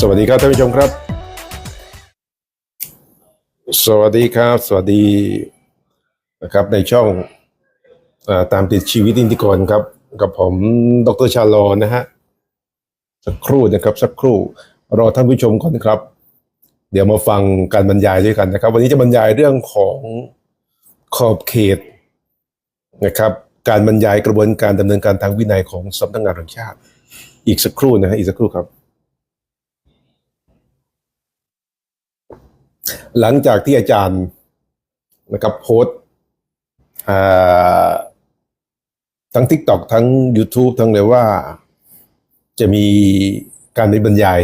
สวัสดีครับท่านผู้ชมครับ สวัสดีครับ สวัสดีนะครับ ในช่องอตามติดชีวิตอินทิกรครับ กับผมดรชาลอนะฮะสักครู่นะครับ สักครู่รอท่านผู้ชมก่อนครับ เดี๋ยวมาฟังการบรรยายด้วยกันนะครับ วันนี้จะบรรยายเรื่องของขอบเขตนะครับ การบรรยายกระบวนการดำเนินการทางวินัยของสำนักงานแห่งชาติ อีกสักครู่นะฮะอีกสักครู่ครับ หลังจากที่อาจารย์นะครับโพสทั้ง TikTok ทั้ง YouTube ทั้งเลยว่าจะมีการไปบรรยาย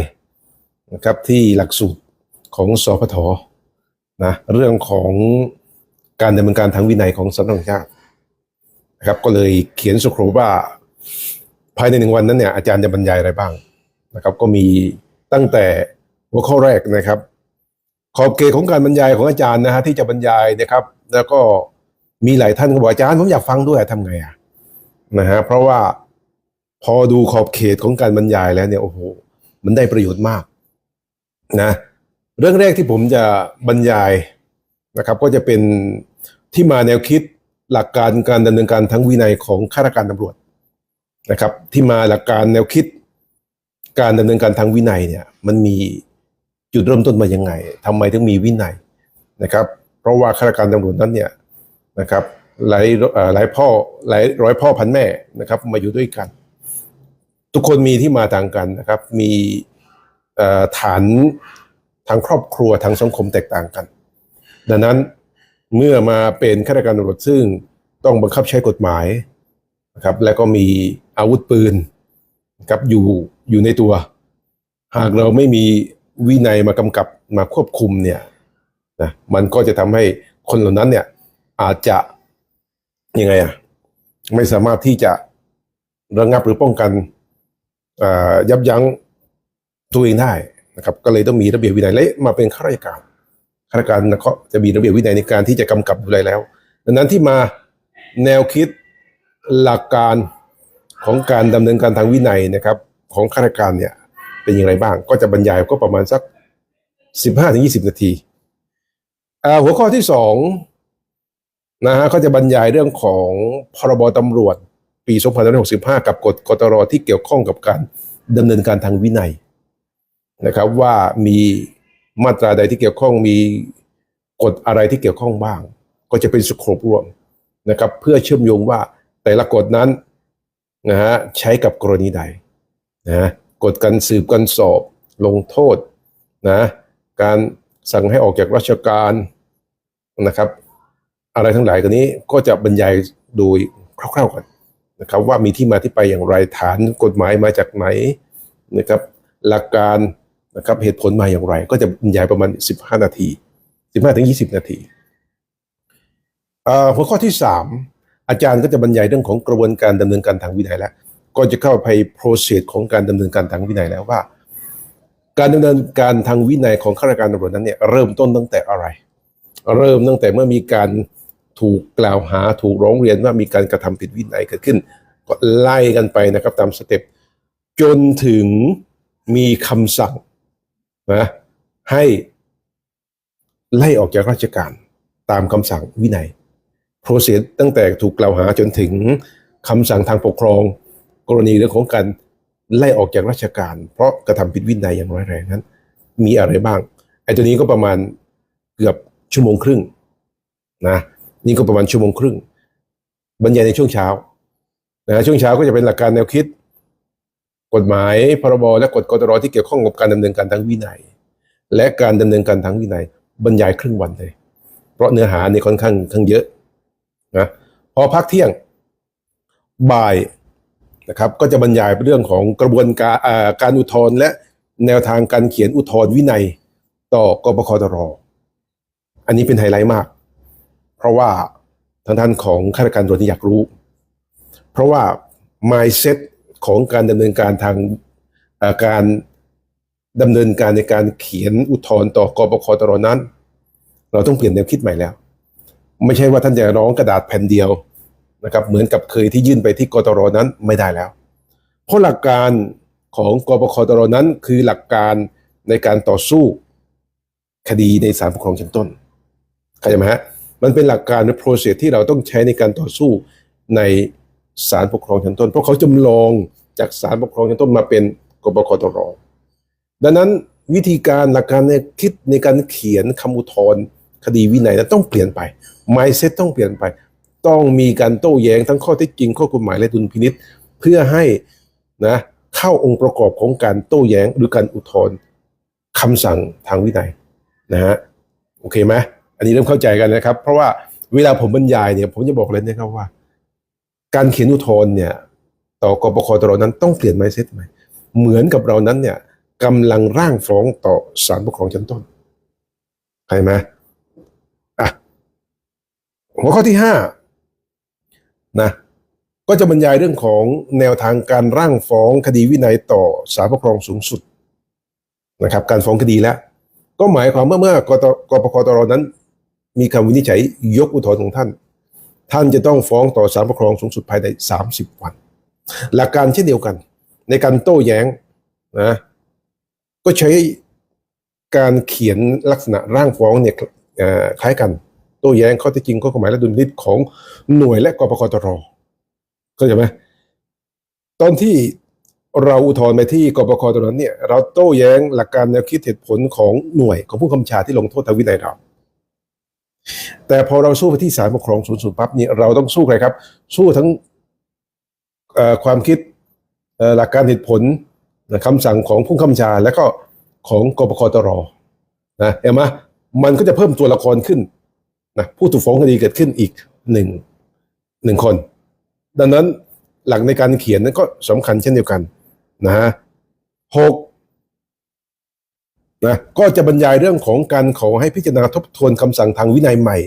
นะครับที่หลักสูตรของสพทนะเรื่องของการดำเนินการทางวินัยของสำนักงานชาตินะครับก็เลยเขียนสคริปว่าภายในหนึ่งวันนั้นเนี่ยอาจารย์จะบรรยายอะไรบ้างนะครับ ก็มีตั้งแต่หัวข้อแรกนะครับ ขอบเขตของการบรรยายของอาจารย์นะฮะที่จะบรรยายนะครับ แล้วก็มีหลายท่านก็บอกอาจารย์ผมอยากฟังด้วยทำไงอะนะฮะเพราะว่าพอดูขอบเขตของการบรรยายแล้วเนี่ยโอ้โหมันได้ประโยชน์มากนะเรื่องแรกที่ผมจะบรรยายนะครับ ก็จะเป็นที่มาแนวคิดหลักการการดำเนินการทั้งวินัยของข้าราชการตำรวจนะครับ ที่มาหลักการแนวคิดการดำเนินการทางวินัยเนี่ย มันมี จุดเริ่มต้นมายังไงทำไมถึงมีวินัยนะครับ เพราะว่าข้าราชการตำรวจนั้นเนี่ยนะครับหลายหลายพ่อหลายร้อยพ่อพันแม่นะครับ มาอยู่ด้วยกัน ทุกคนมีที่มาต่างกันนะครับ มีฐานทางครอบครัวทางสังคมแตกต่างกัน ดังนั้นเมื่อมาเป็นข้าราชการตำรวจซึ่งต้องบังคับใช้กฎหมายนะครับ และก็มีอาวุธปืนนะครับอยู่อยู่ในตัว หากเราไม่มี วินัยมากำกับมาควบคุมเนี่ยนะมันก็จะทำให้คนเหล่านั้นเนี่ยอาจจะยังไงอะไม่สามารถที่จะระงับหรือป้องกันยับยั้งตัวเองได้นะครับ ก็เลยต้องมีระเบียบวินัยและมาเป็นข้าราชการข้าราชการนะก็จะมีระเบียบวินัยในการที่จะกำกับดูแลแล้ว ดังนั้นที่มาแนวคิดหลักการของการดำเนินการทางวินัยนะครับ ของข้าราชการเนี่ย เป็นอย่างไรบ้าง ก็จะบรรยายก็ประมาณสัก15-20นาทีอ่าหัวข้อที่สองนะฮะก็จะบรรยายเรื่องของพรบตำรวจ ปี2565 กับกฎกตรที่เกี่ยวข้องกับการดำเนินการทางวินัยนะครับ ว่ามีมาตราใดที่เกี่ยวข้องมีกฎอะไรที่เกี่ยวข้องบ้าง ก็จะเป็นสโคปรวมนะครับ เพื่อเชื่อมโยงว่าแต่ละกฎนั้นนะฮะใช้กับกรณีใดนะ กฎการสืบการสอบลงโทษนะการสั่งให้ออกจากราชการนะครับ อะไรทั้งหลายกันนี้ก็จะบรรยายโดยคร่าวๆก่อนนะครับ ว่ามีที่มาที่ไปอย่างไรฐานกฎหมายมาจากไหนนะครับ หลักการนะครับเหตุผลมาอย่างไร ก็จะบรรยายประมาณ 15 นาที 15ถึง20 นาทีหัวข้อที่ 3 อาจารย์ก็จะบรรยายเรื่องของกระบวนการดำเนินการทางวินัยแล้ว ก็จะเข้าไป process ของการดำเนินการทางวินัยแล้วว่า การดำเนินการทางวินัยของข้าราชการตำรวจนั้นเนี่ยเริ่มต้นตั้งแต่อะไร เริ่มตั้งแต่เมื่อมีการถูกกล่าวหาถูกร้องเรียนว่ามีการกระทำผิดวินัยเกิดขึ้น ก็ไล่กันไปนะครับตามสเต็ปจนถึงมีคำสั่งนะให้ไล่ออกจากราชการตามคำสั่งวินัย process ตั้งแต่ถูกกล่าวหาจนถึงคำสั่งทางปกครอง กรณีเรื่องของการไล่ออกจากราชการ เพราะกระทำผิดวินัยอย่างร้ายแรงนั้น มีอะไรบ้างไอ้ตัวนี้ก็ประมาณเกือบชั่วโมงครึ่งนะนี่ก็ประมาณชั่วโมงครึ่ง บรรยายในช่วงเช้านะช่วงเช้าก็จะเป็นหลักการแนวคิด กฎหมายพรบและกฎกตรที่เกี่ยวข้องกับการดำเนินการทางวินัย และการดำเนินการทางวินัย บรรยายครึ่งวันเลย เพราะเนื้อหาในค่อนข้างข้างเยอะนะพอพักเที่ยงบ่าย นะครับก็จะบรรยายเรื่องของกระบวนการการอุทธรณ์และแนวทางการเขียนอุทธรณ์วินัย ต่อกปคตรอันนี้เป็นไฮไลท์มาก เพราะว่าทางท่านของข้าราชการตำรวจที่อยากรู้ เพราะว่า mindset ของการดำเนินการทางการดำเนินการในการเขียนอุทธรณ์ต่อกปคตรนั้น เราต้องเปลี่ยนแนวคิดใหม่แล้ว ไม่ใช่ว่าท่านจะร้องกระดาษแผ่นเดียว นะครับเหมือนกับเคยที่ยื่นไปที่กตรนั้นไม่ได้แล้ว เพราะหลักการของกปคตรนั้นคือหลักการในการต่อสู้คดีในศาลปกครองชั้นต้นเข้าใจไหมฮะมันเป็นหลักการหรือ process ที่เราต้องใช้ในการต่อสู้ในศาลปกครองชั้นต้น เพราะเขาจำลองจากศาลปกครองชั้นต้นมาเป็นกบคตรดังนั้นวิธีการหลักการในคิดในการเขียนคำอุทธรณ์คดีวินัยนั้นต้องเปลี่ยนไป mindset ต้องเปลี่ยนไป ต้องมีการโต้แย้งทั้งข้อเท็จจริง ข้อกฎหมายและดุลพินิษเพื่อให้นะเข้าองค์ประกอบของการโต้แย้งหรือการอุทธรณ์คำสั่งทางวินัยนะฮะโอเคไหมอันนี้เริ่มเข้าใจกันนะครับ เพราะว่าเวลาผมบรรยายเนี่ย ผมจะบอกเลยนะครับว่า การเขียนอุทธรณ์เนี่ยต่อกปคตรนั้นต้องเปลี่ยน mindset ใหม่เหมือนกับเรานั้นเนี่ยกำลังร่างฟ้องต่อศาลปกครองชั้นต้นใช่ไหมอะหัวข้อที่ห้า นะก็จะบรรยายเรื่องของแนวทางการร่างฟ้องคดีวินัยต่อศาลปกครองสูงสุดนะครับการฟ้องคดีแล้ว ก็หมายความว่าเมื่อกตกปคตรนั้น มีคำวินิจฉัยยกอุทธรณ์ของท่าน ท่านจะต้องฟ้องต่อศาลปกครองสูงสุดภายใน 30 วัน หลักการเช่นเดียวกัน ในการโต้แย้งนะก็ใช้การเขียนลักษณะร่างฟ้องเนี่ยคล้ายกัน โต้แย้งข้อเท็จจริงข้อกฎหมายและดุลพินิจของหน่วยและกปคตรเข้าใจไหมตอนที่เราอุทธรณ์ไปที่กปคตรนั้นเนี่ยเราโต้แย้งหลักการแนวคิดเหตุผลของหน่วยของผู้กำชาที่ลงโทษทางวินัยเรา แต่พอเราสู้ไปที่ศาลปกครองสูงสุดปั๊บเนี่ยเราต้องสู้ใครครับ สู้ทั้งความคิดหลักการเหตุผลนะคำสั่งของผู้กำชาและก็ของกปคตรนะเห็นไหมมันก็จะเพิ่มตัวละครขึ้น นะผู้ถูกฟ้องคดีเกิดขึ้นอีกหนึ่งหนึ่งคน ดังนั้นหลักในการเขียนนั้นก็สำคัญเช่นเดียวกันนะฮะหกนะก็จะบรรยายเรื่องของการขอให้พิจารณาทบทวนคำสั่งทางวินัยใหม่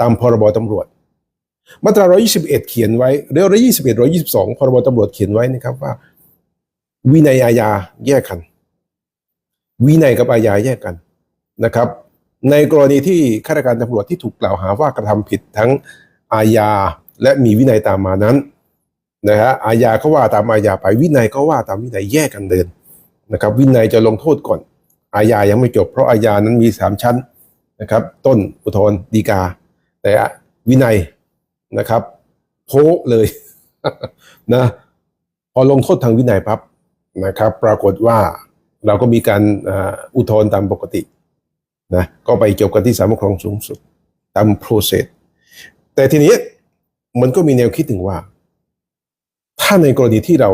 ตามพรบตำรวจ มาตรา 121 เขียนไว้เรื่อง121 122 พรบตำรวจเขียนไว้นะครับว่า วินัยอาญาแยกกัน วินัยกับอาญาแยกกันนะครับ ในกรณีที่ข้าราชการตำรวจที่ถูกกล่าวหาว่ากระทำผิดทั้งอาญาและมีวินัยตามมานั้นนะฮะอาญาก็ว่าตามอาญาไปวินัยก็ว่าตามวินัยแยกกันเดินนะครับวินัยจะลงโทษก่อน อาญายังไม่จบ เพราะอาญานั้นมีสามชั้นนะครับต้นอุทธรณ์ฎีกา แต่วินัยนะครับโพเลยนะพอลงโทษทางวินัยปั๊บนะครับ ปรากฏว่าเราก็มีการอุทธรณ์ตามปกติ นะก็ไปจบกันที่ศาลปกครองสูงสุดตาม process แต่ทีนี้มันก็มีแนวคิดถึงว่า ถ้าในกรณีที่เรา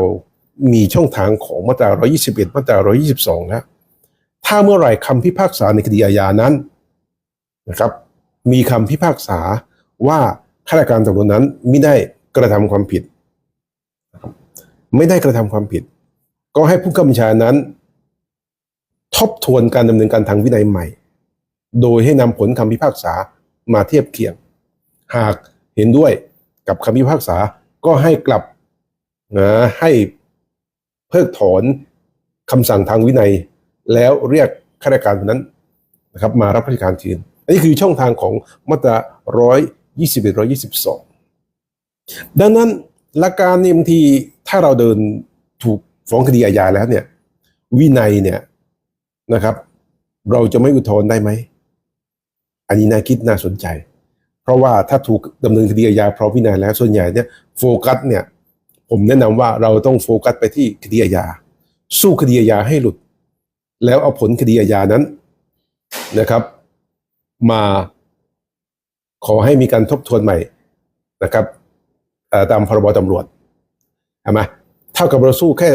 มีช่องทางของมาตรา 121 มาตรา 122แล้วถ้าเมื่อไหร่คำพิพากษาในคดีอาญานั้นนะครับ มีคำพิพากษาว่าข้าราชการตำรวจนั้นไม่ได้กระทำความผิด ไม่ได้กระทำความผิด ก็ให้ผู้กำกับชานั้น ทบทวนการดำเนินการทางวินัยใหม่ โดยให้นำผลคำพิพากษามาเทียบเคียง หากเห็นด้วยกับคำพิพากษาก็ให้กลับนะให้เพิกถอนคำสั่งทางวินัย แล้วเรียกข้าราชการคนนั้นนะครับมารับราชการคืนอันนี้คือช่องทางของมาตรา 121 122 ดังนั้นหลักการนี่บางทีถ้าเราเดินถูกฟ้องคดีอาญาแล้วเนี่ยวินัยเนี่ยนะครับ เราจะไม่อุทธรณ์ได้ไหม อันนี้น่าคิดน่าสนใจ เพราะว่าถ้าถูกดำเนินคดีอาญาพราะวินัยแล้วส่วนใหญ่เนี่ยโฟกัสเนี่ยผมแนะนำว่าเราต้องโฟกัสไปที่คดีอาญาสู้คดีอาญาให้หลุด แล้วเอาผลคดีอาญานั้นนะครับ มาขอให้มีการทบทวนใหม่นะครับตามพรบตำรวจใช่ไหมเท่ากับเราสู้แค่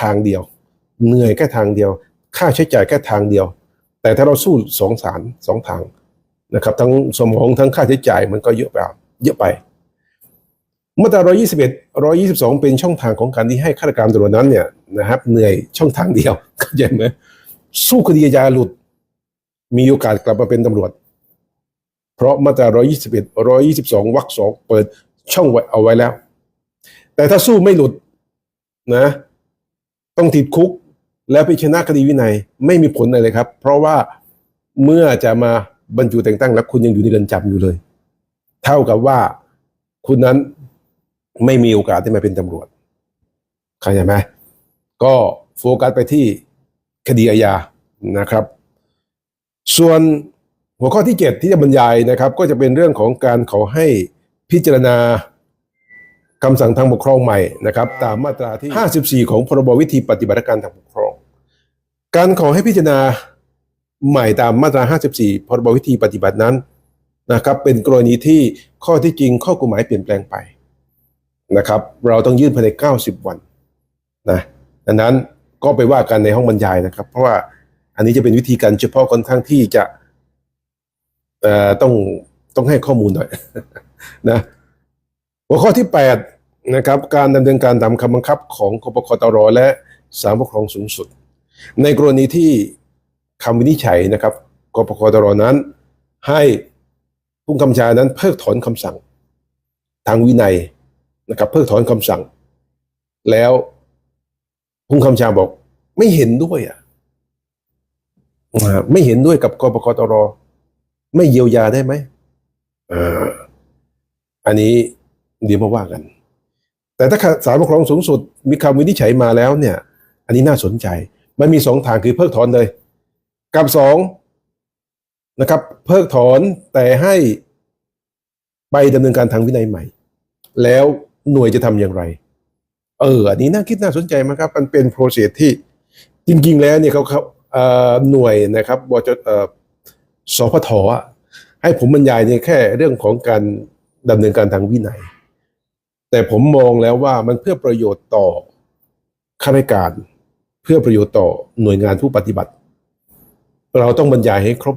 ทางเดียว เหนื่อยแค่ทางเดียว ค่าใช้จ่ายแค่ทางเดียว แต่ถ้าเราสู้สองสารสองทาง นะครับทั้งสมองทั้งค่าใช้จ่ายมันก็เยอะไปเยอะไปมาตรา 121 122 เป็นช่องทางของการที่ให้ข้าราชการตำรวจนั้นเนี่ยนะครับเหนื่อยช่องทางเดียวเข้าใจไหมสู้คดีอาญาหลุด มีโอกาสกลับมาเป็นตำรวจ เพราะมาตรา 121 122วรรคสองเปิดช่องไว้เอาไว้แล้ว แต่ถ้าสู้ไม่หลุดนะ ต้องติดคุกแล้วไปชนะคดีวินัยไม่มีผลอะไรเลยครับ เพราะว่าเมื่อจะมา บรรจุแต่งตั้งแล้วคุณยังอยู่ในเรือนจำอยู่เลย เท่ากับว่าคุณนั้นไม่มีโอกาสที่มาเป็นตำรวจเข้าใจไหมก็โฟกัสไปที่คดีอาญานะครับ ส่วนหัวข้อที่ 7 ที่จะบรรยายนะครับ ก็จะเป็นเรื่องของการขอให้พิจารณาคำสั่งทางปกครองใหม่นะครับ ตามมาตราที่ 54 ของพรบวิธีปฏิบัติการทางปกครอง การขอให้พิจารณา ใหม่ตามมาตรา 54 พรบวิธีปฏิบัตินั้นนะครับเป็นกรณีที่ข้อที่จริงข้อกฎหมายเปลี่ยนแปลงไปนะครับ เราต้องยื่นภายใน 90 วันนะดังนั้นก็ไปว่ากันในห้องบรรยายนะครับ เพราะว่าอันนี้จะเป็นวิธีการเฉพาะค่อนข้างที่จะเอ่อต้องต้องให้ข้อมูลหน่อยนะหัวข้อที่ 8 นะครับ การดำเนินการตามคำบังคับของกปคตรและศาลปกครองสูงสุด ในกรณีที่ คำวินิจฉัยนะครับกปคตรนั้น ให้ผู้กำชานั้นเพิกถอนคำสั่ง ทางวินัยนะครับ เพิกถอนคำสั่ง แล้วผู้กำชาบอก ไม่เห็นด้วยอะไม่เห็นด้วยกับกปคตร ไม่เยียวยาได้ไหมอ่าอันนี้เดี๋ยวมาว่ากัน แต่ถ้าศาลปกครองสูงสุดมีคำวินิจฉัยมาแล้วเนี่ย อันนี้น่าสนใจ มันมีสองทางคือเพิกถอนเลย กับสองนะครับ เพิกถอนแต่ให้ไปดำเนินการทางวินัยใหม่ แล้วหน่วยจะทำอย่างไร เออ อันนี้น่าคิดน่าสนใจมากครับ มันเป็นโปรเซสที่จริง ๆ แล้วเนี่ยเขาเขาหน่วยนะครับบจสพทให้ผมบรรยายในแค่เรื่องของการดำเนินการทางวินัย แต่ผมมองแล้วว่ามันเพื่อประโยชน์ต่อข้าราชการ เพื่อประโยชน์ต่อหน่วยงานผู้ปฏิบัติ เราต้องบรรยายให้ครบ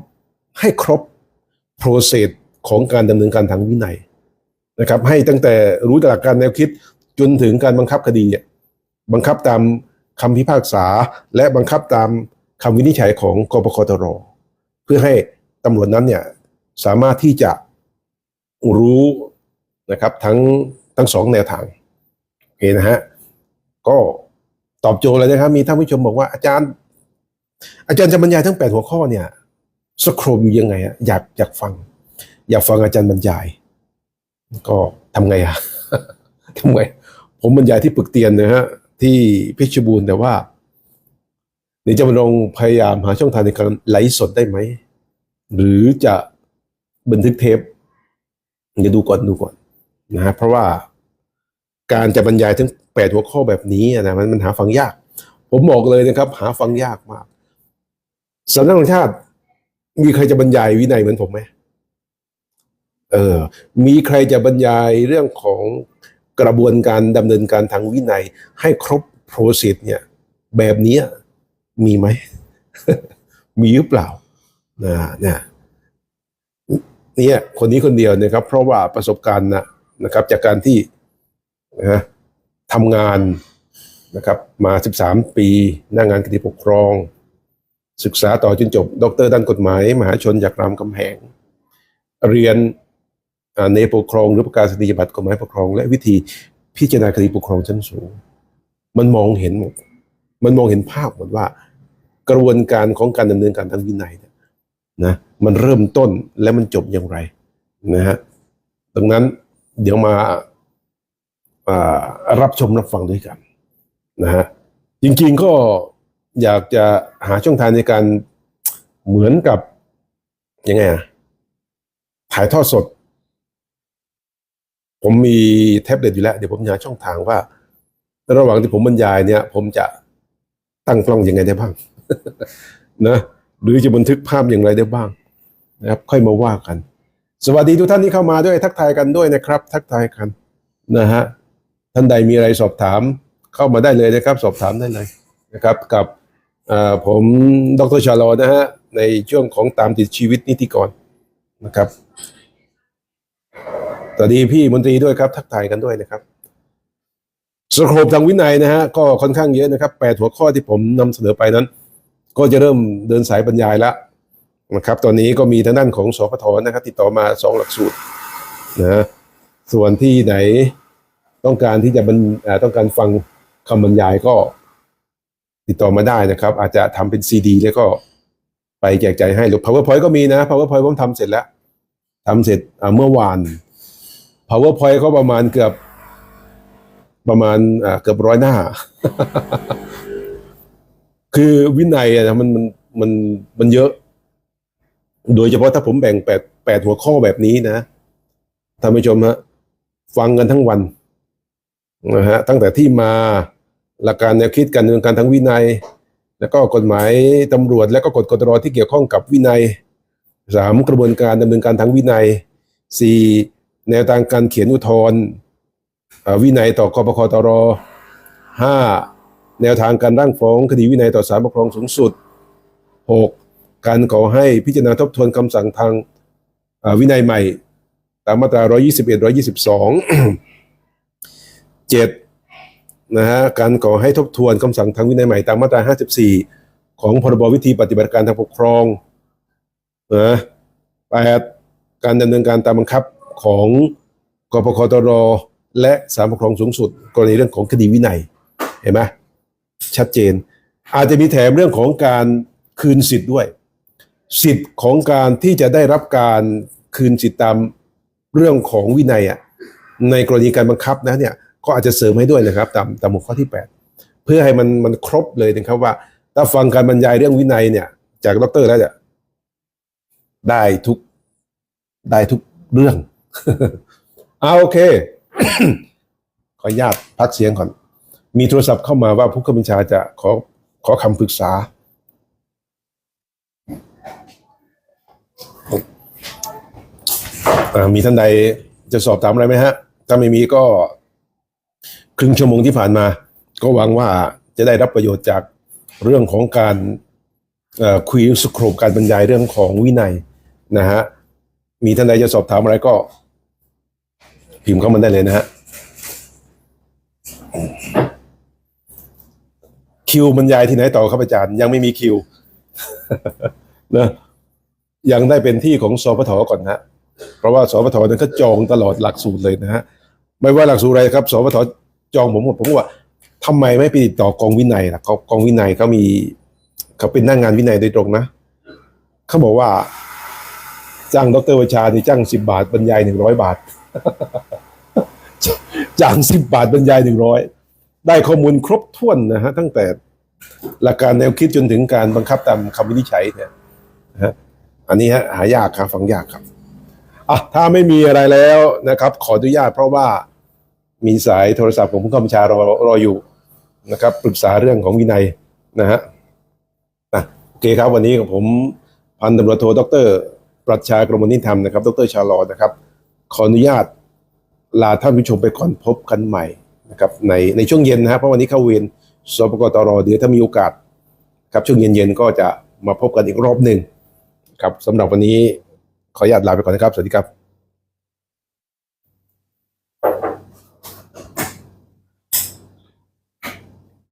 ให้ครบโปรเซสของการดำเนินการทางวินัยนะครับให้ตั้งแต่รู้หลักการแนวคิดจนถึงการบังคับคดีเนี่ยบังคับตามคำพิพากษา และบังคับตามคำวินิจฉัยของกปคตร เพื่อให้ตำรวจนั้นเนี่ยสามารถที่จะรู้นะครับทั้งทั้งสองแนวทางโอเคนะฮะก็ตอบโจทย์เลยนะครับ มีท่านผู้ชมบอกว่าอาจารย์ อาจารย์จะบรรยายทั้งแปดหัวข้อเนี่ยสโครบอยู่ยังไงอะอยากอยากฟัง อยากฟังอาจารย์บรรยาย ก็ทำไงอะทำไง ผมบรรยายที่ปึกเตียนนะฮะที่เพชรบูรณ์แต่ว่าเดี๋ยวจะมาลองพยายามหาช่องทางในการไลฟ์สดได้ไหม หรือจะบันทึกเทปเดี๋ยวดูก่อนดูก่อนนะฮะเพราะว่าการจะบรรยายถึงแปดหัวข้อแบบนี้นะมันมันหาฟังยาก ผมบอกเลยนะครับ หาฟังยากมาก สำนักงานชาติ มีใครจะบรรยายวินัยเหมือนผมไหมเออ มีใครจะบรรยายเรื่องของกระบวนการดำเนินการทางวินัย ให้ครบโปรเซสเนี่ย แบบนี้มีไหม มีหรือเปล่านะเนี่ยเนี่ยคนนี้คนเดียวนะครับ เพราะว่าประสบการณ์นะนะครับ จากการที่นะทำงานนะครับ มา 13 ปีหน้างานคดีปกครอง ศึกษาต่อจนจบด็อกเตอร์ด้านกฎหมาย มหาชนจากรามคำแหง เรียนในปกครองหรือประกาศนียบัตรกฎหมายปกครอง และวิธีพิจารณาคดีปกครองชั้นสูง มันมองเห็นหมดมันมองเห็นภาพหมดว่า กระบวนการของการดำเนินการทางวินัยเนี่ยนะมันเริ่มต้นและมันจบอย่างไรนะฮะดังนั้นเดี๋ยวมาารับชมรับฟังด้วยกันนะฮะจริงๆก็ อยากจะหาช่องทางในการเหมือนกับยังไงอะถ่ายทอดสด ผมมีแท็บเล็ตอยู่แล้ว เดี๋ยวผมหาช่องทางว่า ระหว่างที่ผมบรรยายเนี่ย ผมจะตั้งกล้องยังไงได้บ้างนะหรือจะบันทึกภาพอย่างไรได้บ้าง นะครับ ค่อยมาว่ากัน สวัสดีทุกท่านที่เข้ามาด้วย ทักทายกันด้วยนะครับ ทักทายกันนะฮะท่านใดมีอะไรสอบถามเข้ามาได้เลยนะครับ สอบถามได้เลยนะครับ กับ ผมดรชาลอนะฮะ ในช่วงของตามติดชีวิตนิติกรนะครับสวัสดีพี่มนตรีด้วยครับ ทักทายกันด้วยนะครับสโคปทางวินัยนะฮะก็ค่อนข้างเยอะนะครับแปดหัวข้อที่ผมนำเสนอไปนั้น ก็จะเริ่มเดินสายบรรยายแล้วนะครับ ตอนนี้ก็มีทางด้านของสพทนะครับ ติดต่อมาสองหลักสูตรนะส่วนที่ไหนต้องการที่จะบรรต้องการฟังคำบรรยายก็ ติดต่อมาได้นะครับ อาจจะทำเป็นซีดีแล้วก็ไปแจกจ่ายให้หรือ powerpoint ก็มีนะ powerpoint ผมทำเสร็จแล้วทำเสร็จเมื่อวาน powerpoint ก็ประมาณเกือบประมาณเกือบร้อยหน้า คือวินัยนะมันมันมันมันเยอะ โดยเฉพาะถ้าผมแบ่งแปดแปดหัวข้อแบบนี้นะท่านผู้ชมฮะฟังกันทั้งวันนะฮะตั้งแต่ที่มา หลักการแนวคิดการดำเนินการทางวินัย แล้วก็กฎหมายตำรวจ และก็กฎกตรที่เกี่ยวข้องกับวินัยสามกระบวนการดำเนินการทางวินัยสี่แนวทางการเขียนอุทธรณ์วินัยต่อกปคตรห้าแนวทางการร่างฟ้องคดีวินัยต่อศาลปกครองสูงสุดหกการขอให้พิจารณาทบทวนคำสั่งทางวินัยใหม่ ตามมาตรา 121 122 7 นะฮะการขอให้ทบทวนคำสั่งทางวินัยใหม่ตามมาตรา 54 ของพรบวิธีปฏิบัติการทางปกครองนะแปดการดำเนินการตามบังคับของกปคตรและศาลปกครองสูงสุด กรณีเรื่องของคดีวินัยเห็นไหมชัดเจน อาจจะมีแถมเรื่องของการคืนสิทธิ์ด้วย สิทธิ์ของการที่จะได้รับการคืนสิทธิ์ตามเรื่องของวินัยอะในกรณีการบังคับนะเนี่ย ก็อาจจะเสริมให้ด้วยนะครับ ตามตามหัวข้อที่ 8 เพื่อให้มันมันครบเลยนะครับว่า ถ้าฟังการบรรยายเรื่องวินัยเนี่ย จากดรแล้วเนี่ยได้ทุกได้ทุกเรื่องเอาโอเค ขออนุญาตพักเสียงก่อน มีโทรศัพท์เข้ามาว่าผู้กำกับบัญชาจะขอขอคำปรึกษาอ่ามีท่านใดจะสอบถามอะไรไหมฮะ ถ้าไม่มีก็ ครึ่งชั่วโมงที่ผ่านมา ก็หวังว่าจะได้รับประโยชน์จากเรื่องของการคุยสโคปการบรรยายเรื่องของวินัยนะฮะมีท่านใดจะสอบถามอะไรก็ พิมพ์เข้ามาได้เลยนะฮะคิวบรรยายที่ไหนต่อครับอาจารย์ ยังไม่มีคิวนะยังได้เป็นที่ของสพทก่อนนะเพราะว่าสพทนั้นก็จองตลอดหลักสูตรเลยนะฮะไม่ว่าหลักสูตรอะไรครับสพท จองผมหมดผมว่าทำไมไม่ไปติดต่อกองวินัยล่ะเขากองวินัยเขามีเขาเป็นหน้างงานวินัยโดยตรงนะเขาบอกว่า จ้างดรวชานี่จ้างสิบาทบรรยายหนึ่งร้อยบาทจ้างสิบบาทบรรยายหนึ่งร้อยได้ข้อมูลครบถ้วนนะฮะตั้งแต่หลักการแนวคิดจนถึงการบังคับตามคำวินิจฉัยเนี่ยนะฮะอันนี้ฮะหายากครับฟังยากครับอะถ้าไม่มีอะไรแล้วนะครับ ขออนุญาตเพราะว่า มีสายโทรศัพท์ของผู้กำกับชารอรออยู่นะครับปรึกษาเรื่องของวินัยนะฮะอะโอเคครับวันนี้กับผมพันตำรวจโทดรปรัชชากรมนิธรรมนะครับ ดรชาลอนะครับ ขออนุญาตลาท่านผู้ชมไปก่อนพบกันใหม่นะครับในในช่วงเย็นนะฮะเพราะวันนี้เข้าเวรสปกตรเดี๋ยวถ้ามีโอกาสครับช่วงเย็นๆก็จะมาพบกันอีกรอบหนึ่งครับสำหรับวันนี้ขออนุญาตลาไปก่อนนะครับ สวัสดีครับ